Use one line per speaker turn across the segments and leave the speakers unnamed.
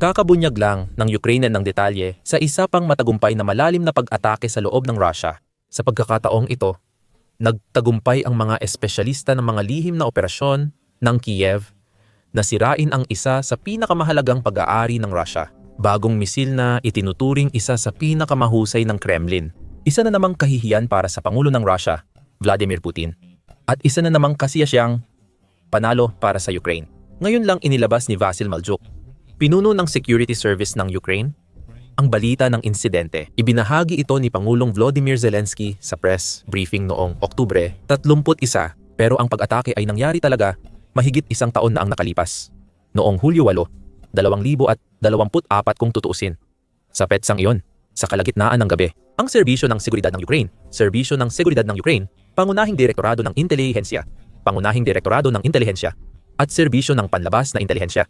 Kakabunyag lang ng Ukraine ng detalye sa isa pang matagumpay na malalim na pag-atake sa loob ng Russia. Sa pagkakataong ito, nagtagumpay ang mga espesyalista ng mga lihim na operasyon ng Kiev na sirain ang isa sa pinakamahalagang pag-aari ng Russia. Bagong misil na itinuturing isa sa pinakamahusay ng Kremlin. Isa na namang kahihiyan para sa Pangulo ng Russia, Vladimir Putin. At isa na namang kasiya panalo para sa Ukraine. Ngayon lang inilabas ni Vasil Maljuk, pinuno ng Security Service ng Ukraine, ang balita ng insidente. Ibinahagi ito ni Pangulong Volodymyr Zelensky sa press briefing noong Oktubre 31 pero ang pag-atake ay nangyari talaga mahigit isang taon na ang nakalipas. Noong Hulyo 8, 2024 kung tutuusin. Sa petsang iyon, sa kalagitnaan ng gabi, ang serbisyo ng seguridad ng Ukraine, serbisyo ng seguridad ng Ukraine, pangunahing direktorado ng intelihensya, pangunahing direktorado ng intelihensya, at serbisyo ng panlabas na intelihensya,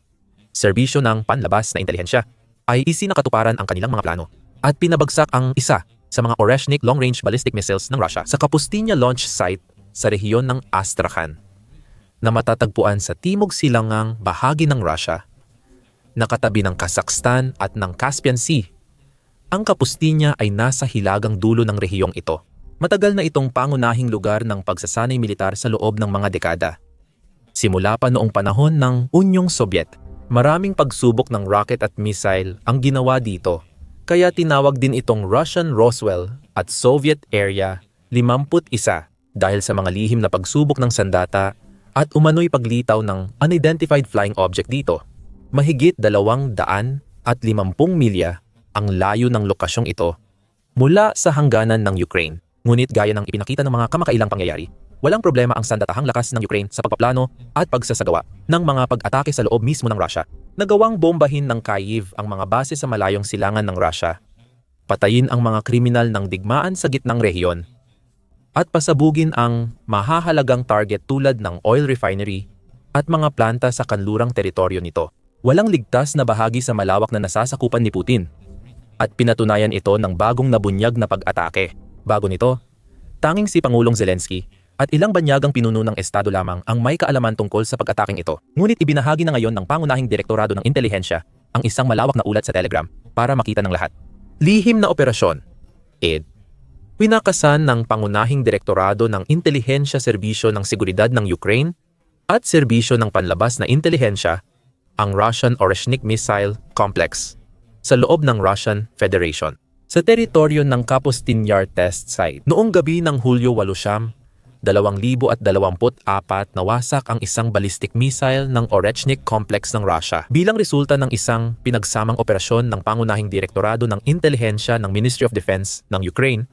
serbisyo ng panlabas na intelihensya, ay isinakatuparan ang kanilang mga plano at pinabagsak ang isa sa mga Oreshnik long-range ballistic missiles ng Russia sa Kapustina launch site sa rehiyon ng Astrakhan na matatagpuan sa timog silangang bahagi ng Russia, nakatabi ng Kazakhstan at ng Caspian Sea. Ang Kapustina ay nasa hilagang dulo ng rehiyong ito. Matagal na itong pangunahing lugar ng pagsasanay militar sa loob ng mga dekada. Simula pa noong panahon ng Unyong Sobyet, maraming pagsubok ng rocket at missile ang ginawa dito. Kaya tinawag din itong Russian Roswell at Soviet Area 51 dahil sa mga lihim na pagsubok ng sandata at umano'y paglitaw ng unidentified flying object dito. Mahigit dalawang daan at limampung milya ang layo ng lokasyong ito mula sa hangganan ng Ukraine. Ngunit gaya ng ipinakita ng mga kamakailang pangyayari, walang problema ang sandatahang lakas ng Ukraine sa pagpaplano at pagsasagawa ng mga pag-atake sa loob mismo ng Russia. Nagawang bombahin ng Kyiv ang mga base sa malayong silangan ng Russia. Patayin ang mga kriminal ng digmaan sa gitnang rehiyon at pasabugin ang mahahalagang target tulad ng oil refinery at mga planta sa kanlurang teritoryo nito. Walang ligtas na bahagi sa malawak na nasasakupan ni Putin at pinatunayan ito ng bagong nabunyag na pag-atake. Bago nito, tanging si Pangulong Zelensky at ilang banyagang pinuno ng Estado lamang ang may kaalaman tungkol sa pag-ataking ito. Ngunit ibinahagi na ngayon ng pangunahing direktorado ng intelihensya ang isang malawak na ulat sa Telegram para makita ng lahat. Lihim na operasyon. ED. Pinakasan ng pangunahing direktorado ng Intelihensya Serbisyo ng Seguridad ng Ukraine at Serbisyo ng Panlabas na Intelihensya ang Russian Oreshnik Missile Complex sa loob ng Russian Federation. Sa teritoryo ng Kapustinyar Test Site, noong gabi ng Hulyo 8, 2024 nawasak ang isang ballistic missile ng Orechnik Complex ng Russia bilang resulta ng isang pinagsamang operasyon ng pangunahing direktorado ng intelihensya ng Ministry of Defense ng Ukraine,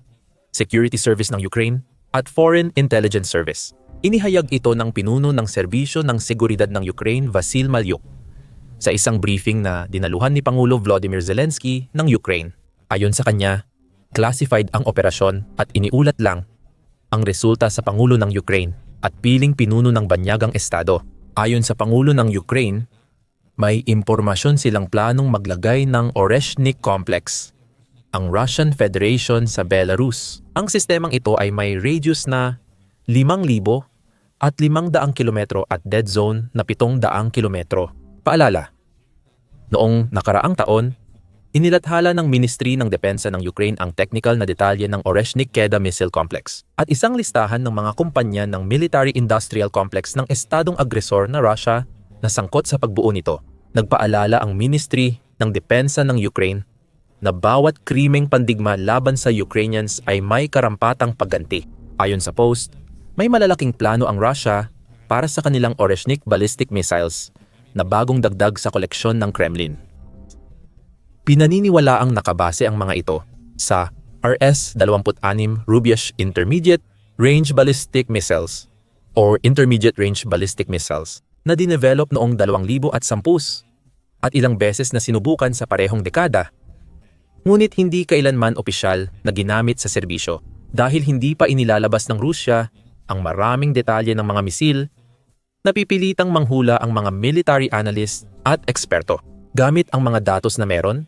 Security Service ng Ukraine, at Foreign Intelligence Service. Inihayag ito ng pinuno ng serbisyo ng seguridad ng Ukraine, Vasil Malyuk, sa isang briefing na dinaluhan ni Pangulo Volodymyr Zelensky ng Ukraine. Ayon sa kanya, classified ang operasyon at iniulat lang ang resulta sa Pangulo ng Ukraine at piling pinuno ng banyagang estado. Ayon sa Pangulo ng Ukraine, may impormasyon silang planong maglagay ng Oreshnik Complex, ang Russian Federation sa Belarus. Ang sistemang ito ay may radius na 5,000 at 500 kilometro at dead zone na 700 kilometro. Paalala, noong nakaraang taon, Inilathala ng Ministry ng Depensa ng Ukraine ang technical na detalye ng Oreshnik Keda Missile Complex at isang listahan ng mga kumpanya ng military-industrial complex ng estadong agresor na Russia na sangkot sa pagbuo nito. Nagpaalala ang Ministry ng Depensa ng Ukraine na bawat krimeng pandigma laban sa Ukrainians ay may karampatang pagganti. Ayon sa post, may malalaking plano ang Russia para sa kanilang Oreshnik ballistic missiles na bagong dagdag sa koleksyon ng Kremlin. Pinaniniwala ang nakabase ang mga ito sa RS-26 Rubiash Intermediate Range Ballistic Missiles or Intermediate Range Ballistic Missiles na dinevelop noong 2010 at ilang beses na sinubukan sa parehong dekada. Ngunit hindi kailanman opisyal na ginamit sa serbisyo dahil hindi pa inilalabas ng Rusya ang maraming detalye ng mga misil napipilitang manghula ang mga military analyst at eksperto. Gamit ang mga datos na meron,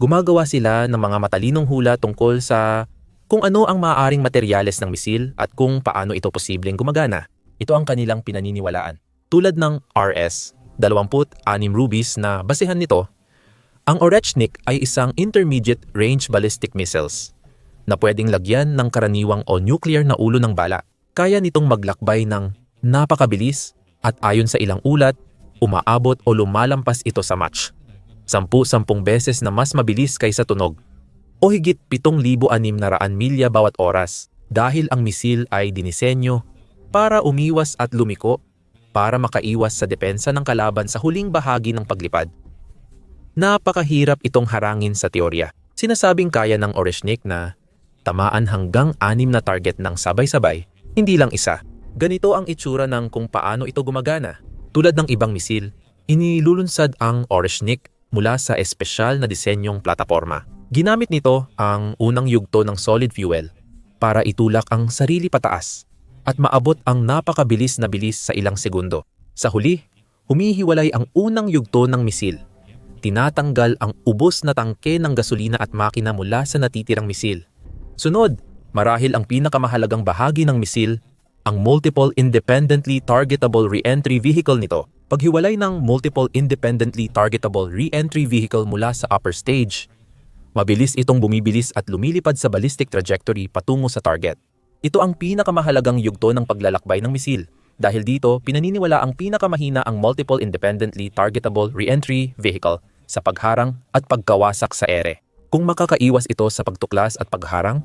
gumagawa sila ng mga matalinong hula tungkol sa kung ano ang maaaring materyales ng misil at kung paano ito posibleng gumagana. Ito ang kanilang pinaniniwalaan. Tulad ng RS, 26 rubies na basehan nito, Ang Orechnik ay isang intermediate range ballistic missiles na pwedeng lagyan ng karaniwang o nuclear na ulo ng bala. Kaya nitong maglakbay ng napakabilis at ayon sa ilang ulat, umaabot o lumalampas ito sa Mach. Sampu-sampung beses na mas mabilis kaysa tunog o higit 7,600 milya bawat oras dahil ang misil ay dinisenyo para umiwas at lumiko para makaiwas sa depensa ng kalaban sa huling bahagi ng paglipad. Napakahirap itong harangin sa teorya. Sinasabing kaya ng Oreshnik na tamaan hanggang anim na target ng sabay-sabay, hindi lang isa. Ganito ang itsura ng kung paano ito gumagana. Tulad ng ibang misil, inilulunsad ang Oreshnik mula sa espesyal na disenyong plataforma. Ginamit nito ang unang yugto ng solid fuel para itulak ang sarili pataas at maabot ang napakabilis na bilis sa ilang segundo. Sa huli, humihiwalay ang unang yugto ng misil. Tinatanggal ang ubos na tangke ng gasolina at makina mula sa natitirang misil. Sunod, marahil ang pinakamahalagang bahagi ng misil, ang multiple independently targetable re-entry vehicle nito paghiwalay ng multiple independently targetable re-entry vehicle mula sa upper stage. Mabilis itong bumibilis at lumilipad sa ballistic trajectory patungo sa target. Ito ang pinakamahalagang yugto ng paglalakbay ng misil. Dahil dito, pinaniniwala ang pinakamahina ang multiple independently targetable re-entry vehicle sa pagharang at pagkawasak sa ere. Kung makakaiwas ito sa pagtuklas at pagharang,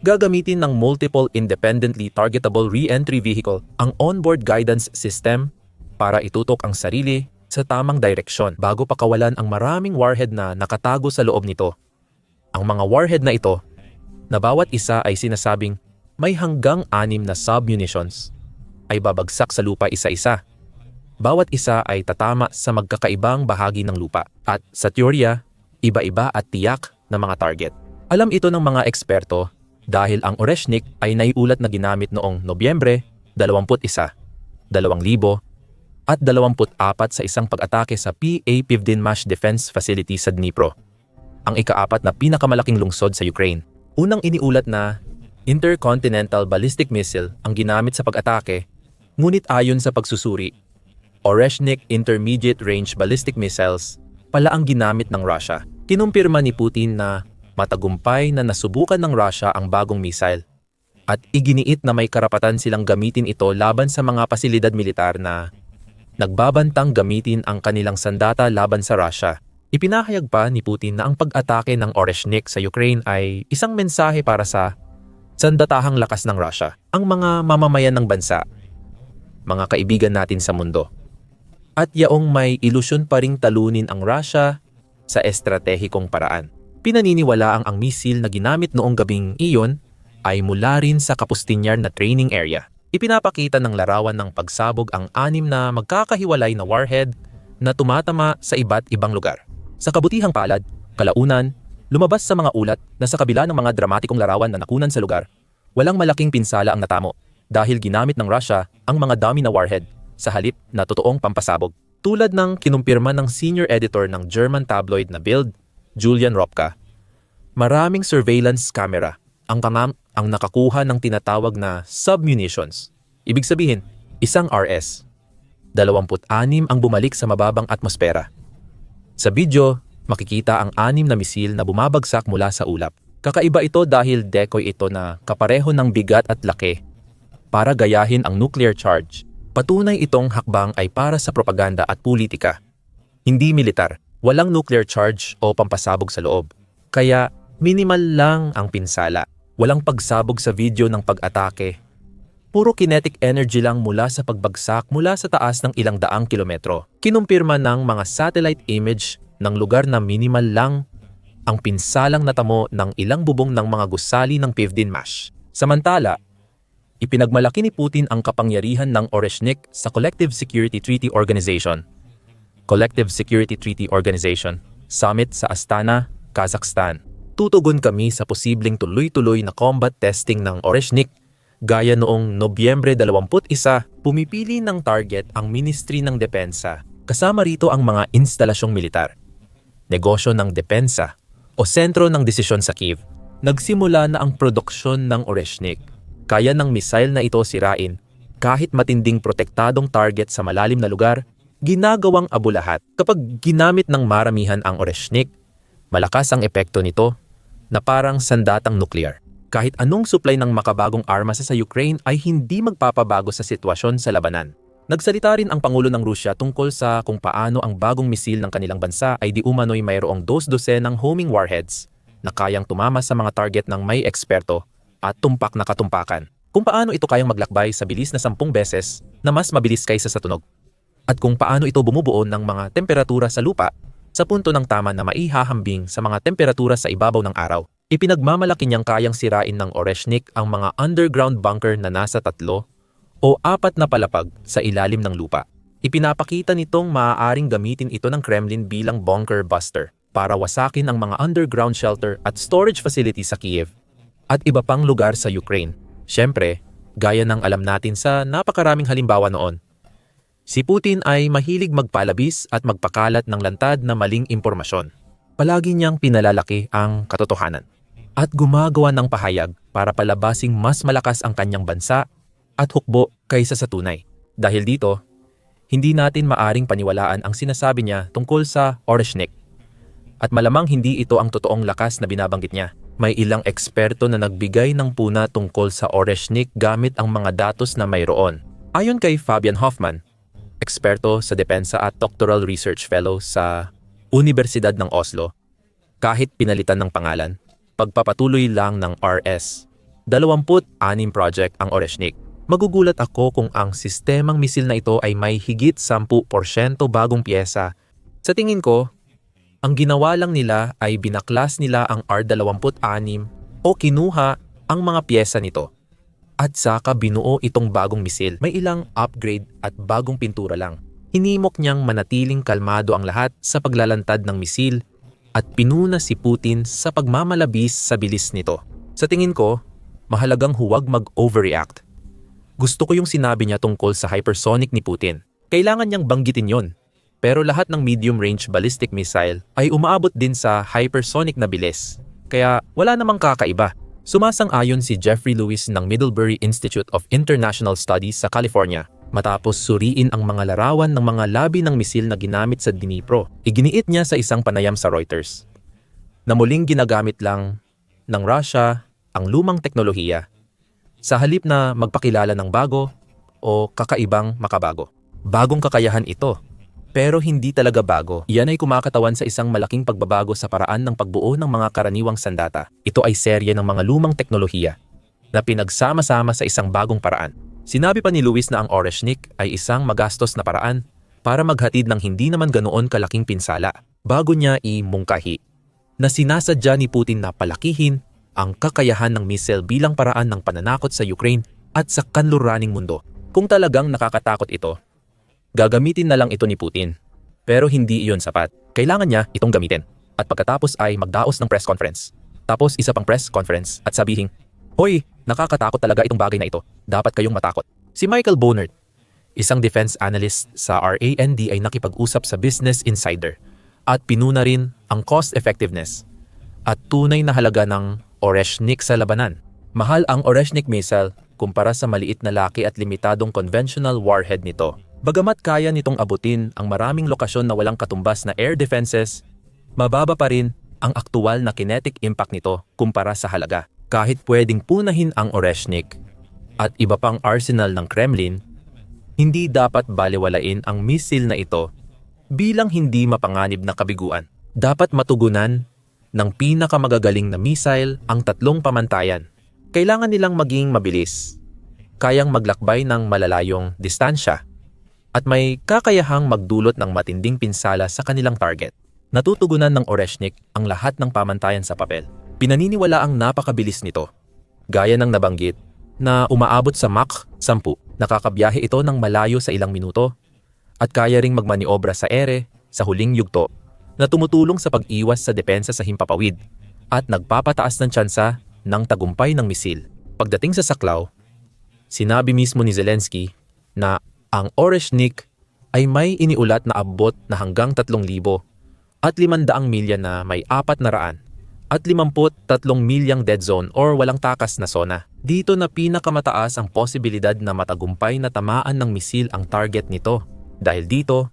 gagamitin ng multiple independently targetable re-entry vehicle ang onboard guidance system para itutok ang sarili sa tamang direksyon bago pakawalan ang maraming warhead na nakatago sa loob nito. Ang mga warhead na ito, na bawat isa ay sinasabing may hanggang anim na submunitions, ay babagsak sa lupa isa-isa. Bawat isa ay tatama sa magkakaibang bahagi ng lupa at sa teorya, iba-iba at tiyak na mga target. Alam ito ng mga eksperto dahil ang Oreshnik ay naiulat na ginamit noong Nobyembre 21, 2000 at 24 sa isang pag-atake sa PA-15 MASH Defense Facility sa Dnipro, ang ikaapat na pinakamalaking lungsod sa Ukraine. Unang iniulat na intercontinental ballistic missile ang ginamit sa pag-atake, ngunit ayon sa pagsusuri, Oreshnik Intermediate Range Ballistic Missiles pala ang ginamit ng Russia. Kinumpirma ni Putin na matagumpay na nasubukan ng Russia ang bagong missile at iginiit na may karapatan silang gamitin ito laban sa mga pasilidad militar na nagbabantang gamitin ang kanilang sandata laban sa Russia. Ipinahayag pa ni Putin na ang pag-atake ng Oreshnik sa Ukraine ay isang mensahe para sa sandatahang lakas ng Russia, ang mga mamamayan ng bansa, mga kaibigan natin sa mundo. At yaong may ilusyon pa ring talunin ang Russia sa estratehikong paraan. Pinaniniwala ang ang misil na ginamit noong gabing iyon ay mula rin sa Kapustinyar na training area ipinapakita ng larawan ng pagsabog ang anim na magkakahiwalay na warhead na tumatama sa iba't ibang lugar. Sa kabutihang palad, kalaunan, lumabas sa mga ulat na sa kabila ng mga dramatikong larawan na nakunan sa lugar, walang malaking pinsala ang natamo dahil ginamit ng Russia ang mga dummy na warhead sa halip na totoong pampasabog. Tulad ng kinumpirma ng senior editor ng German tabloid na Bild, Julian Ropka, maraming surveillance camera ang kamam ang nakakuha ng tinatawag na submunitions. Ibig sabihin, isang RS. 26 ang bumalik sa mababang atmosfera. Sa video, makikita ang anim na misil na bumabagsak mula sa ulap. Kakaiba ito dahil decoy ito na kapareho ng bigat at laki para gayahin ang nuclear charge. Patunay itong hakbang ay para sa propaganda at politika. Hindi militar, walang nuclear charge o pampasabog sa loob. Kaya minimal lang ang pinsala. Walang pagsabog sa video ng pag-atake. Puro kinetic energy lang mula sa pagbagsak mula sa taas ng ilang daang kilometro. Kinumpirma ng mga satellite image ng lugar na minimal lang ang pinsalang natamo ng ilang bubong ng mga gusali ng 15 MASH. Samantala, ipinagmalaki ni Putin ang kapangyarihan ng Oreshnik sa Collective Security Treaty Organization. Collective Security Treaty Organization, Summit sa Astana, Kazakhstan tutugon kami sa posibleng tuloy-tuloy na combat testing ng Oreshnik gaya noong Nobyembre 21, pumipili ng target ang Ministry ng Depensa kasama rito ang mga instalasyong militar, negosyo ng depensa o sentro ng desisyon sa Kiev. Nagsimula na ang produksyon ng Oreshnik. Kaya ng missile na ito sirain kahit matinding protektadong target sa malalim na lugar ginagawang abulahat. Kapag ginamit ng maramihan ang Oreshnik, malakas ang epekto nito na parang sandatang nuklear. Kahit anong supply ng makabagong armas sa Ukraine ay hindi magpapabago sa sitwasyon sa labanan. Nagsalita rin ang Pangulo ng Rusya tungkol sa kung paano ang bagong misil ng kanilang bansa ay di umano'y mayroong dos-dose ng homing warheads na kayang tumama sa mga target ng may eksperto at tumpak na katumpakan. Kung paano ito kayang maglakbay sa bilis na sampung beses na mas mabilis kaysa sa tunog. At kung paano ito bumubuo ng mga temperatura sa lupa sa punto ng tama na maihahambing sa mga temperatura sa ibabaw ng araw. Ipinagmamalaki niyang kayang sirain ng Oreshnik ang mga underground bunker na nasa tatlo o apat na palapag sa ilalim ng lupa. Ipinapakita nitong maaaring gamitin ito ng Kremlin bilang bunker buster para wasakin ang mga underground shelter at storage facility sa Kiev at iba pang lugar sa Ukraine. Siyempre, gaya ng alam natin sa napakaraming halimbawa noon, Si Putin ay mahilig magpalabis at magpakalat ng lantad na maling impormasyon. Palagi niyang pinalalaki ang katotohanan at gumagawa ng pahayag para palabasing mas malakas ang kanyang bansa at hukbo kaysa sa tunay. Dahil dito, hindi natin maaring paniwalaan ang sinasabi niya tungkol sa Oreshnik. At malamang hindi ito ang totoong lakas na binabanggit niya. May ilang eksperto na nagbigay ng puna tungkol sa Oreshnik gamit ang mga datos na mayroon. Ayon kay Fabian Hoffman, eksperto sa depensa at doctoral research fellow sa Universidad ng Oslo, kahit pinalitan ng pangalan, pagpapatuloy lang ng RS. 26 project ang Oreshnik. Magugulat ako kung ang sistemang misil na ito ay may higit 10% bagong pyesa. Sa tingin ko, ang ginawa lang nila ay binaklas nila ang R26 o kinuha ang mga pyesa nito at saka binuo itong bagong misil. May ilang upgrade at bagong pintura lang. Hinimok niyang manatiling kalmado ang lahat sa paglalantad ng misil at pinuna si Putin sa pagmamalabis sa bilis nito. Sa tingin ko, mahalagang huwag mag-overreact. Gusto ko yung sinabi niya tungkol sa hypersonic ni Putin. Kailangan niyang banggitin yon. Pero lahat ng medium-range ballistic missile ay umaabot din sa hypersonic na bilis. Kaya wala namang kakaiba. Sumasang-ayon si Jeffrey Lewis ng Middlebury Institute of International Studies sa California matapos suriin ang mga larawan ng mga labi ng misil na ginamit sa Dnipro. Iginiit niya sa isang panayam sa Reuters na muling ginagamit lang ng Russia ang lumang teknolohiya sa halip na magpakilala ng bago o kakaibang makabago. Bagong kakayahan ito pero hindi talaga bago. Iyan ay kumakatawan sa isang malaking pagbabago sa paraan ng pagbuo ng mga karaniwang sandata. Ito ay serye ng mga lumang teknolohiya na pinagsama-sama sa isang bagong paraan. Sinabi pa ni Luis na ang Oreshnik ay isang magastos na paraan para maghatid ng hindi naman ganoon kalaking pinsala bago niya imungkahi na sinasadya ni Putin na palakihin ang kakayahan ng missile bilang paraan ng pananakot sa Ukraine at sa kanluraning mundo. Kung talagang nakakatakot ito, Gagamitin na lang ito ni Putin. Pero hindi iyon sapat. Kailangan niya itong gamitin. At pagkatapos ay magdaos ng press conference. Tapos isa pang press conference at sabihin, Hoy, nakakatakot talaga itong bagay na ito. Dapat kayong matakot. Si Michael Bonert, isang defense analyst sa RAND ay nakipag-usap sa Business Insider at pinuna rin ang cost effectiveness at tunay na halaga ng Oreshnik sa labanan. Mahal ang Oreshnik missile kumpara sa maliit na laki at limitadong conventional warhead nito. Bagamat kaya nitong abutin ang maraming lokasyon na walang katumbas na air defenses, mababa pa rin ang aktual na kinetic impact nito kumpara sa halaga. Kahit pwedeng punahin ang Oreshnik at iba pang arsenal ng Kremlin, hindi dapat baliwalain ang misil na ito bilang hindi mapanganib na kabiguan. Dapat matugunan ng pinakamagagaling na missile ang tatlong pamantayan. Kailangan nilang maging mabilis, kayang maglakbay ng malalayong distansya, at may kakayahang magdulot ng matinding pinsala sa kanilang target. Natutugunan ng Oreshnik ang lahat ng pamantayan sa papel. Pinaniniwala ang napakabilis nito. Gaya ng nabanggit na umaabot sa Mach 10, nakakabiyahe ito ng malayo sa ilang minuto at kaya ring magmaniobra sa ere sa huling yugto na tumutulong sa pag-iwas sa depensa sa himpapawid at nagpapataas ng tsansa ng tagumpay ng misil. Pagdating sa saklaw, sinabi mismo ni Zelensky na ang Oreshnik ay may iniulat na abot na hanggang 3,000 at 500 milya na may 400 at 53 milyang dead zone or walang takas na zona. Dito na pinakamataas ang posibilidad na matagumpay na tamaan ng misil ang target nito. Dahil dito,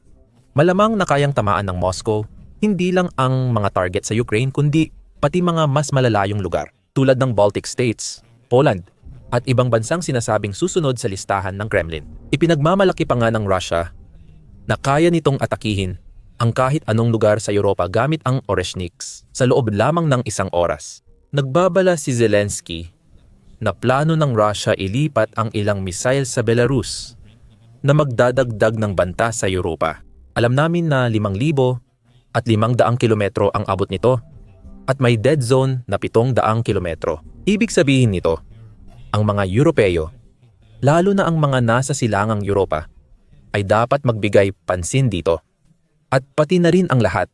Malamang na kayang tamaan ng Moscow, hindi lang ang mga target sa Ukraine kundi pati mga mas malalayong lugar tulad ng Baltic States, Poland, at ibang bansang sinasabing susunod sa listahan ng Kremlin. Ipinagmamalaki pa nga ng Russia na kaya nitong atakihin ang kahit anong lugar sa Europa gamit ang Oreshniks sa loob lamang ng isang oras. Nagbabala si Zelensky na plano ng Russia ilipat ang ilang misail sa Belarus na magdadagdag ng banta sa Europa. Alam namin na 5,000 at 500 kilometro ang abot nito at may dead zone na 700 kilometro. Ibig sabihin nito, ang mga Europeo, lalo na ang mga nasa silangang Europa, ay dapat magbigay pansin dito. At pati na rin ang lahat,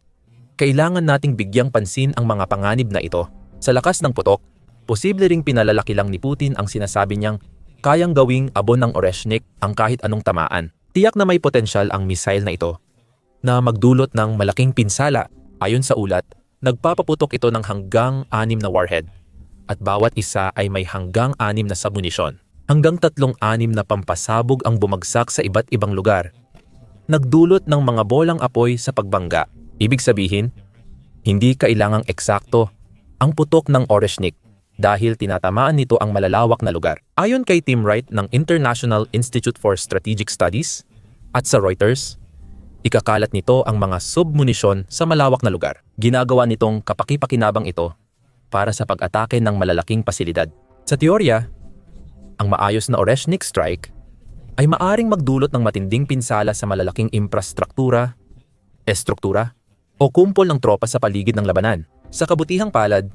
kailangan nating bigyang pansin ang mga panganib na ito. Sa lakas ng putok, posible ring pinalalaki lang ni Putin ang sinasabi niyang kayang gawing abon ng Oreshnik ang kahit anong tamaan. Tiyak na may potensyal ang missile na ito na magdulot ng malaking pinsala. Ayon sa ulat, nagpapaputok ito ng hanggang anim na warhead at bawat isa ay may hanggang anim na samunisyon. Hanggang tatlong anim na pampasabog ang bumagsak sa iba't ibang lugar. Nagdulot ng mga bolang apoy sa pagbangga. Ibig sabihin, hindi kailangang eksakto ang putok ng Oreshnik dahil tinatamaan nito ang malalawak na lugar. Ayon kay Tim Wright ng International Institute for Strategic Studies at sa Reuters, ikakalat nito ang mga submunisyon sa malawak na lugar. Ginagawa nitong kapakipakinabang ito para sa pag-atake ng malalaking pasilidad. Sa teorya, ang maayos na Oreshnik strike ay maaring magdulot ng matinding pinsala sa malalaking infrastruktura, estruktura, o kumpol ng tropa sa paligid ng labanan. Sa kabutihang palad,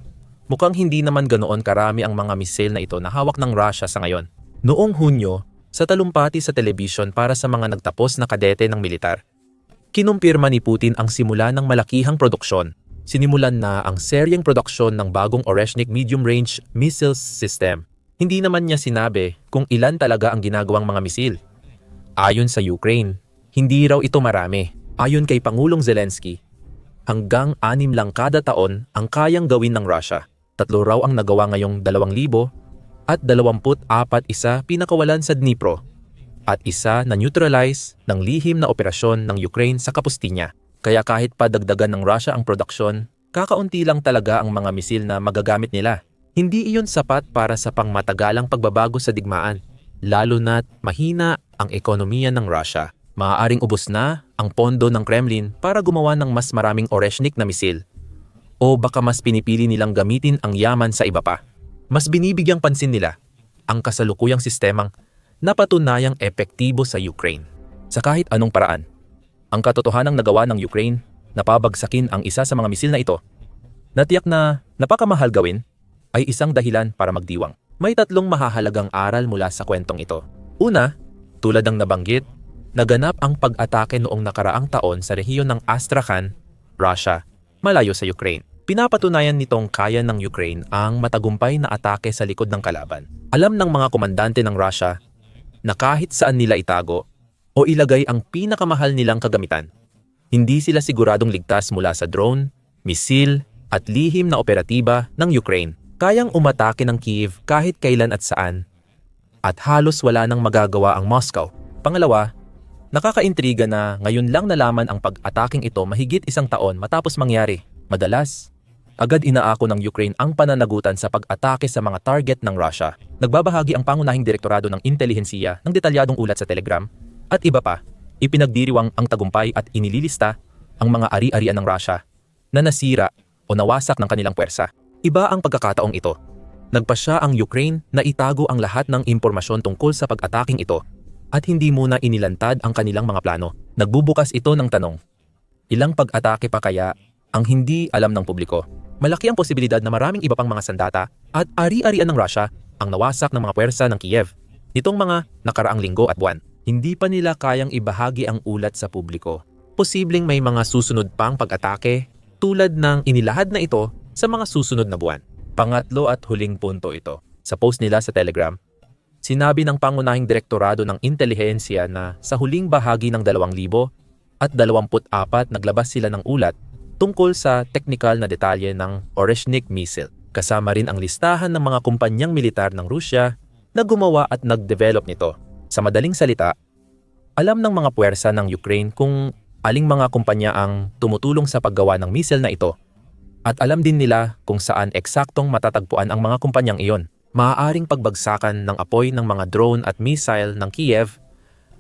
mukhang hindi naman ganoon karami ang mga misil na ito na hawak ng Russia sa ngayon. Noong Hunyo, sa talumpati sa telebisyon para sa mga nagtapos na kadete ng militar, kinumpirma ni Putin ang simula ng malakihang produksyon sinimulan na ang seryeng produksyon ng bagong Oreshnik Medium Range Missile System. Hindi naman niya sinabi kung ilan talaga ang ginagawang mga misil. Ayon sa Ukraine, hindi raw ito marami. Ayon kay Pangulong Zelensky, hanggang anim lang kada taon ang kayang gawin ng Russia. Tatlo raw ang nagawa ngayong 2,000 at 24 isa pinakawalan sa Dnipro at isa na neutralize ng lihim na operasyon ng Ukraine sa Kapustinya. Kaya kahit pa dagdagan ng Russia ang produksyon, kakaunti lang talaga ang mga misil na magagamit nila. Hindi iyon sapat para sa pangmatagalang pagbabago sa digmaan, lalo na't mahina ang ekonomiya ng Russia. Maaaring ubos na ang pondo ng Kremlin para gumawa ng mas maraming Oreshnik na misil. O baka mas pinipili nilang gamitin ang yaman sa iba pa. Mas binibigyang pansin nila ang kasalukuyang sistemang napatunayang epektibo sa Ukraine sa kahit anong paraan. Ang katotohanang nagawa ng Ukraine na pabagsakin ang isa sa mga misil na ito, na tiyak na napakamahal gawin, ay isang dahilan para magdiwang. May tatlong mahahalagang aral mula sa kwentong ito. Una, tulad ng nabanggit, naganap ang pag-atake noong nakaraang taon sa rehiyon ng Astrakhan, Russia, malayo sa Ukraine. Pinapatunayan nitong kaya ng Ukraine ang matagumpay na atake sa likod ng kalaban. Alam ng mga komandante ng Russia na kahit saan nila itago o ilagay ang pinakamahal nilang kagamitan. Hindi sila siguradong ligtas mula sa drone, misil, at lihim na operatiba ng Ukraine. Kayang umatake ng Kiev kahit kailan at saan. At halos wala nang magagawa ang Moscow. Pangalawa, nakakaintriga na ngayon lang nalaman ang pag-ataking ito mahigit isang taon matapos mangyari. Madalas, agad inaako ng Ukraine ang pananagutan sa pag-atake sa mga target ng Russia. Nagbabahagi ang pangunahing direktorado ng intelihensiya ng detalyadong ulat sa Telegram at iba pa, ipinagdiriwang ang tagumpay at inililista ang mga ari-arian ng Russia na nasira o nawasak ng kanilang puwersa. Iba ang pagkakataong ito. Nagpa siya ang Ukraine na itago ang lahat ng impormasyon tungkol sa pag-ataking ito at hindi muna inilantad ang kanilang mga plano. Nagbubukas ito ng tanong, ilang pag-atake pa kaya ang hindi alam ng publiko? Malaki ang posibilidad na maraming iba pang mga sandata at ari-arian ng Russia ang nawasak ng mga puwersa ng Kiev nitong mga nakaraang linggo at buwan hindi pa nila kayang ibahagi ang ulat sa publiko. Posibleng may mga susunod pang pag-atake tulad ng inilahad na ito sa mga susunod na buwan. Pangatlo at huling punto ito. Sa post nila sa Telegram, sinabi ng pangunahing direktorado ng intelihensya na sa huling bahagi ng 2,000 at 24 naglabas sila ng ulat tungkol sa teknikal na detalye ng Oreshnik missile. Kasama rin ang listahan ng mga kumpanyang militar ng Rusya na gumawa at nag-develop nito sa madaling salita, alam ng mga puwersa ng Ukraine kung aling mga kumpanya ang tumutulong sa paggawa ng missile na ito. At alam din nila kung saan eksaktong matatagpuan ang mga kumpanyang iyon. Maaaring pagbagsakan ng apoy ng mga drone at missile ng Kiev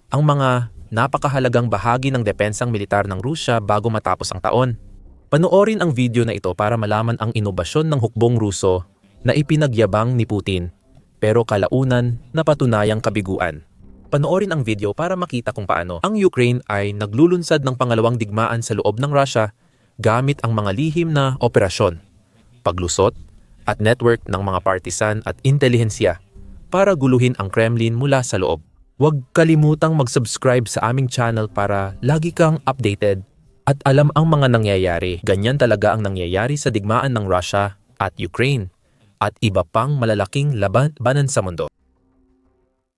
ang mga napakahalagang bahagi ng depensang militar ng Rusya bago matapos ang taon. Panoorin ang video na ito para malaman ang inobasyon ng hukbong Ruso na ipinagyabang ni Putin pero kalaunan na patunayang kabiguan. Panoorin ang video para makita kung paano ang Ukraine ay naglulunsad ng pangalawang digmaan sa loob ng Russia gamit ang mga lihim na operasyon, paglusot, at network ng mga partisan at intelihensya para guluhin ang Kremlin mula sa loob. Huwag kalimutang mag-subscribe sa aming channel para lagi kang updated at alam ang mga nangyayari. Ganyan talaga ang nangyayari sa digmaan ng Russia at Ukraine at iba pang malalaking labanan sa mundo.